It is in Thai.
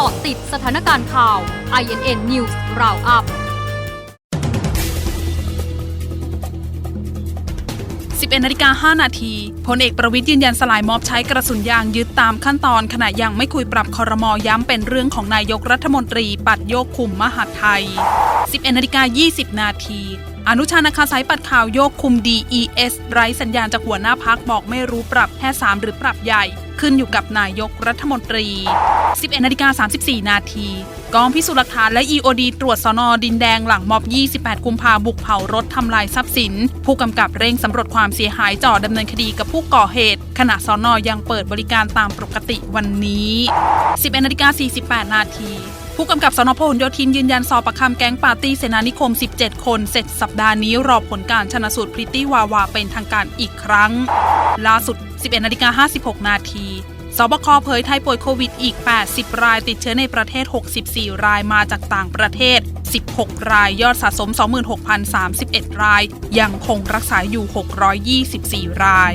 กาะติดสถานการณ์ข่าว INN News Roundup 11นาฬิกา5นาทีพลเอกประวิทย์ยืนยันสลายม็อบใช้กระสุนยางยึดตามขั้นตอน ขณะยังไม่คุยปรับคอรมอย้ำเป็นเรื่องของนายกรัฐมนตรีปัดโยกคุมมหาไทย 11นาฬิกา20 นาทีอนุชานาคาสายปัดข่าวโยกคุม DES ไร้สัญญาณจากหัวหน้าพักบอกไม่รู้ปรับแค่ 3 หรือปรับใหญ่ ขึ้นอยู่กับนายกรัฐมนตรี 11นาฬิกา34 นาทีกองพิสูจน์หลักฐานและ EOD ตรวจสอนอดินแดงหลังม็อบ 28 กุมภาบุกเผารถทำลายทรัพย์สิน ผู้กำกับเร่งสำรวจความเสียหายจ่อดำเนินคดีกับผู้ก่อเหตุ ขณะสอนอยังเปิดบริการตามปกติวันนี้ 11นาฬิกา48 นาที ผู้กำกับสนพหลโยธินยืนยันสอบประคำแก๊งปาร์ตี้เสนานิคม 17 คน เสร็จสัปดาห์นี้รอผลการชนะสูตรพริตตี้วาวาเป็นทางการอีกครั้ง ล่าสุด 11นาฬิกา56 นาทีสบคเผยไทยป่วยโควิดอีก 80 รายติดเชื้อในประเทศ 64 รายมาจากต่างประเทศ 16 รายยอดสะสม 26,031 ราย ยังคงรักษาอยู่ 624 ราย